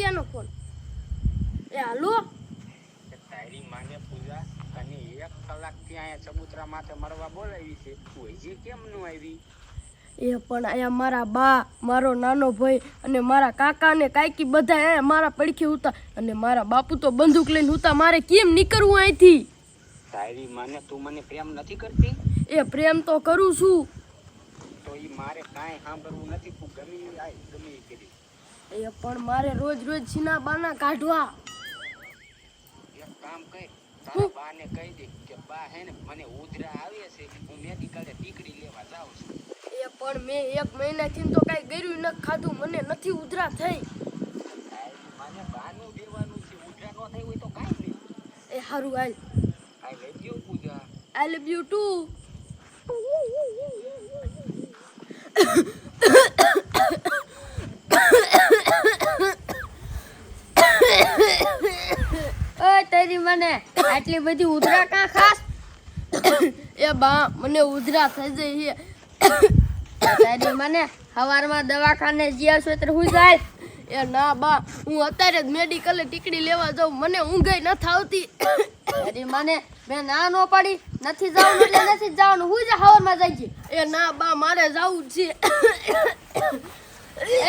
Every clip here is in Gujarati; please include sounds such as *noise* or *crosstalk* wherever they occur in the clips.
લાલિયાનો ફોન એ હાલો. તારી માને પૂજા તને એક કલાકથી અહીંયા ચબૂતરા માથે મરવા બોલાવી છે. તું હજી કેમ નું આવી? એ પણ અહીંયા મારા બા મારો નાનો ભાઈ અને મારા કાકા ને કાકી બધા અહીંયા મારા પડખે ઉતા અને મારા બાપુ તો બંદૂક લઈને ઉતા મારે કેમ નીકળવું અહીંથી? તારી માને તું મને પ્રેમ નથી કરતી? એ પ્રેમ તો કરું છું. તો એ મારે કાંઈ સાંભળવું નથી. તું ગમી આય ગમે કરી. એ પણ મારે રોજ રોજ છીના બાના કાઢવા એક કામ કર તારા બાને કહી દે કે બા હે ને મને ઉધરા આવે છે હું મેડિકલે ટીકડી લેવા જાઉં છું એ પણ મેં એક મહિનાથી તો કાંઈ ગર્યું ન ખાધું મને નથી ઉધરા થઈ મને માને બાનું દેવાનું છે ઉધરા ન થઈ હોય તો કાંઈ નહીં એ સારું હાલ I love you Pooja I love you too ઓય તારી મને? આટલી બધી ઉધરા કા ખાસ? *coughs* એ બા મને ઉધરા થઈ જઈ છે. *coughs* તારી મને સવારમાં દવાખાને જ્યાં છો ત્યારે હું જાય? એ ના બા હું અત્યારે જ મેડિકલે ટીકડી લેવા જાઉં. મને ઊંઘાઈ ન આવતી. *coughs* તારી મને મેં ના નો પાડી. નથી જવાનું એટલે નથી જવાનું હું જ હવારમાં જાય એ ના બા મારે જવું છે.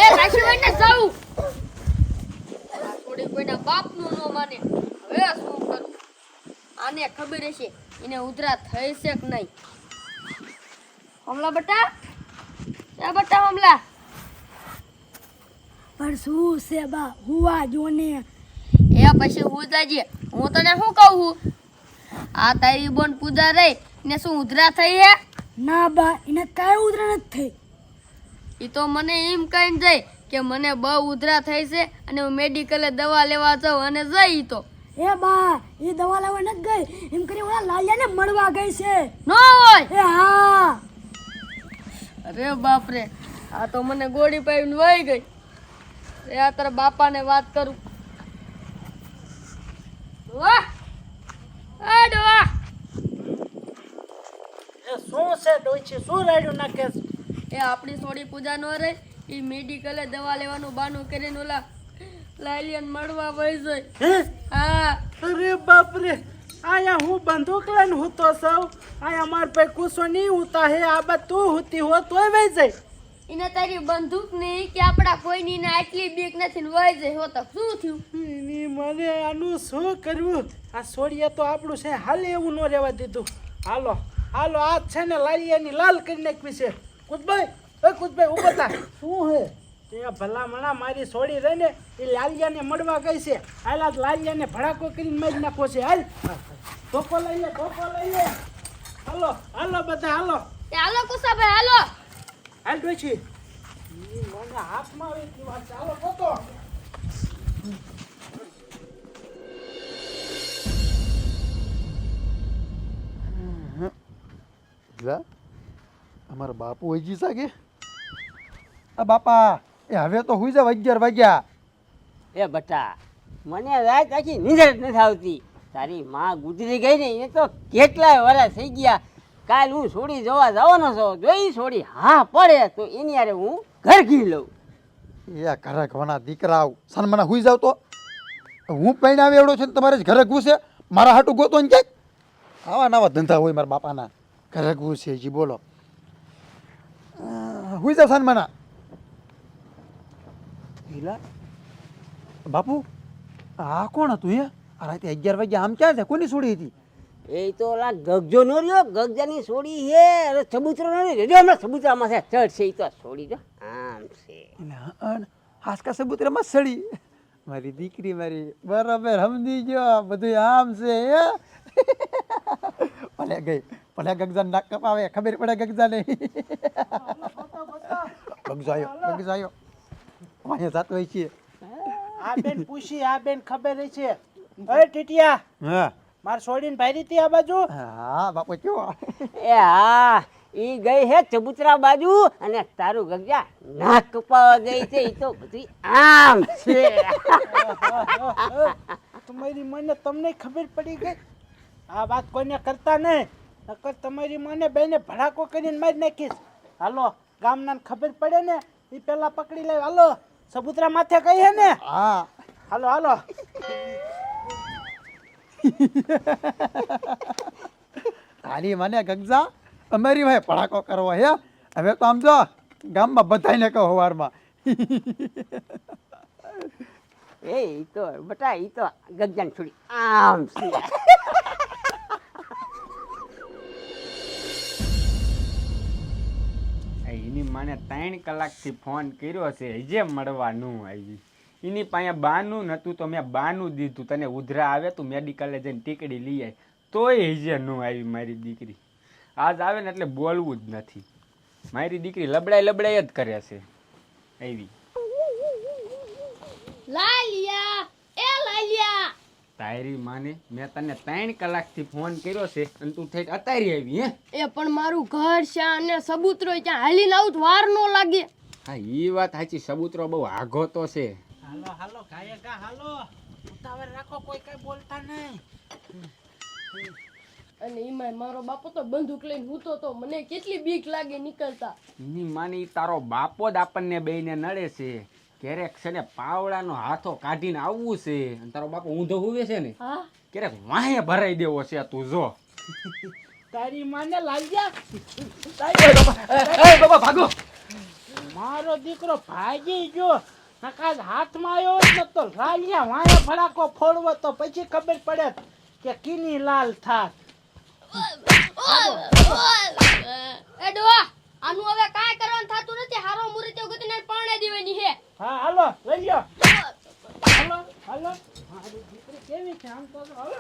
એ કાશીભાઈ ને જવું થોડી કોઈના બાપનું ન માને. આને ખબર હશે એને ઉધરા થઈ છે કે નહીં? હમલા બટા? એ બટા હમલા પણ શું છે બા? હુવા જો ને. એ પછી હું જાજે હું તને શું કહું છું? આ તારી બોન પૂજા રહી ને શું ઉધરા થઈ હે? ના બા એને કાંઈ ઉધરા નથી થઈ. એ તો મને એમ કહીને જાય કે મને બહુ ઉધરા થઈ છે અને હું મેડિકલે દવા લેવા જાઉં અને જઈ તો. એ બા એ દવા લાવવા નથી ગઈ. એમ કરી ઓલા લાલિયાને મળવા ગઈ છે. ન હોય. એ હા. અરે બાપ રે આ તો મને ગોળી પાઈને વહી ગઈ. એ આ તારા બાપાને વાત કરું. વાહ એ ડોવા એ શું છે ડોચી શું રાડ્યું નાખે? એ આપણી થોડી પૂજા ન રહે એ મેડિકલે દવા લેવાનું બાનું કરીને ઓલા લાલિયન મળવા વહી જાય. હા? અરે બાપ રે આયા હું બંદૂક લઈને હું તો સૌ. આયા માર પે કુસો નહીં હુતા હે આ બા તું હુતી હો તોય વઈ જાય. એને તારી બંદૂક નહીં કે આપણા કોઈની ને આટલી બીક નથી ને વહી જાય હો તો શું થયું? એની મને આનું શું કરવું આ સોડિયા તો આપણું છે હાલે એવું ન રહેવા દીધું. હાલો હાલો આ છે ને લાલિયાની લાલ કરી નાખવી છે. કુદભાઈ એ કુદભાઈ ઊભા થા. શું હે? એ ભલા મણા મારી સોડી રહી ને એ લાલિયાને મળવા ગઈ છે. હાલા લાલિયાને ભડાકો કરીને મારી નાખો છે. હાલ. ધોકો લઈ લે ધોકો લઈ લે હાલો હાલો બધા હાલો. એ હાલો કુસાભાઈ હાલો. હાલ ડોછી મને હાથમાં આવી વાત. હાલો પોતો લા અમારા બાપુ હજી સાગે આ બાપા. એ હવે તો હુઈ જાવ અગિયાર વાગ્યા. એ બટા મને રાત આખી નીંદર નથી આવતી. તારી માં ગુજરી ગઈ ને એ તો કેટલાય વર્ષ થઈ ગયા. કાલ હું છોડી જવા જવાનો છો જોઈ છોડી હા પડે તો એની યારે હું ઘર ઘી લઉં. એ ઘરે ઘવાના દીકરા આવ સન્માના હુઈ જાવ તો? હું પૈણાવે એવડો છે ને તમારે જ ઘરે ઘૂસે? મારા હાટું ગોતો ને ક્યાંક આવા નવા ધંધા હોય મારા બાપાના. ઘરે ઘૂસે જી બોલો. હુઈ જાવ સન્માના ઈલા. બાપુ આ કોણ હતું હે? આ રાતે અગિયાર વાગ્યા આમ ક્યાં છે? કોની સોડી હતી? એ તો ઓલા ગગજો નો રહ્યો ગગજાની સોડી હે અરે ચબૂતરો નો રહ્યો. જો હમણાં ચબૂતરામાં છે ચડ છે એ તો. સોડી જો આમ છે. હાસકા સબૂતરામાં સડી. મારી દીકરી મારી બરાબર સમજી ગયો. બધું આમ છે હે? ભલે ગઈ ભલે ગગજાને નાક કપાવે ખબર પડે ગગજાને. ગગજો આવ્યો ગગજો આવ્યો અહીંયા જાતો હોય છે. આ બેન પૂછી આ બેન ખબર છે. અરે ટીટિયા હા? માર છોડીને ભાઈ હતી આ બાજુ? હા બાપુ કેવો એ હા ઈ ગઈ હે ચબુતરા બાજુ અને તારું ગગજા નાક કપાવા ગઈ છે ઈ તો બધી આમ છે. તમારી મને તમને ખબર પડી ગઈ? આ વાત કોઈને કરતા નહીં. નકર તમારી મને બેને ભડાકો કરીને મારી નાખીશ. હાલો ગામના ખબર પડે ને એ પેલા પકડી લે હાલો. સબૂતરા માથે કઈ હે ને? હા. હાલો હાલો. તારી મને ગગજા અમારી ભાઈ પડાકો કરવો હે. હવે તો આમ જો ગામમાં બધાને કહો હવારમાં. એ ઈ તો બટા એ તો ગગન છોડી આમ મને ત્રણ કલાકથી ફોન કર્યો છે, હજે મળવા ન આવી એની પાસે બાનું નહોતું તો મેં બાનું દીધું. તને ઉધરા આવે તું મેડિકલે જઈને ટીકડી લઈ આવી તોય હજે ન આવી મારી દીકરી. આજ આવે ને એટલે બોલવું જ નથી. મારી દીકરી લબડાઈ લબડાઈ જ કરે છે. આવી. લાલિયા! તારી માને મેં તને ત્રણ કલાકથી ફોન કર્યો છે અને તું થઈ અતારી આવી હે? એ પણ મારું ઘર છે અને સબૂતરો ત્યાં હાલી આવું તો વાર નો લાગે. હા એ વાત સાચી સબૂતરો બહુ આઘો તો છે. હાલો હાલો ગાયે ગા હાલો. ઉતાવળ રાખો કોઈ કઈ બોલતા નહીં. અને એમાંય મારો બાપો તો બંદૂક લઈને હૂતો તો મને કેટલી બીક લાગે નીકળતા. ની માની તારો બાપો જ આપણને બેયને નડે છે. ક્યારેક છે ને પાવડાનો હાથો કાઢીને આવવું છે. અને તારો બાપો ઊંધો હુવે છે ને હા. ક્યારેક વાહે ભરાઈ દેવો છે તું જો. તારી માને લાગ્યા બાબા ભાગો. મારો દીકરો ભાગી ગયો. નકાજ હાથમાં આવ્યો જ નતો લાલ્યા વાહે ફડાકો ફોડવો તો પછી ખબર પડે કે કીની લાલ થાત. એ ડોહા આનું હવે કાંઈ કરવાનું થતું નથી હારો મુરતે ગતિને પરણે દેવાની હે હા હાલો લઈ લ્યો. હાલો હાલો. મારી દીકરી કેવી છે? આમ તો હાલો.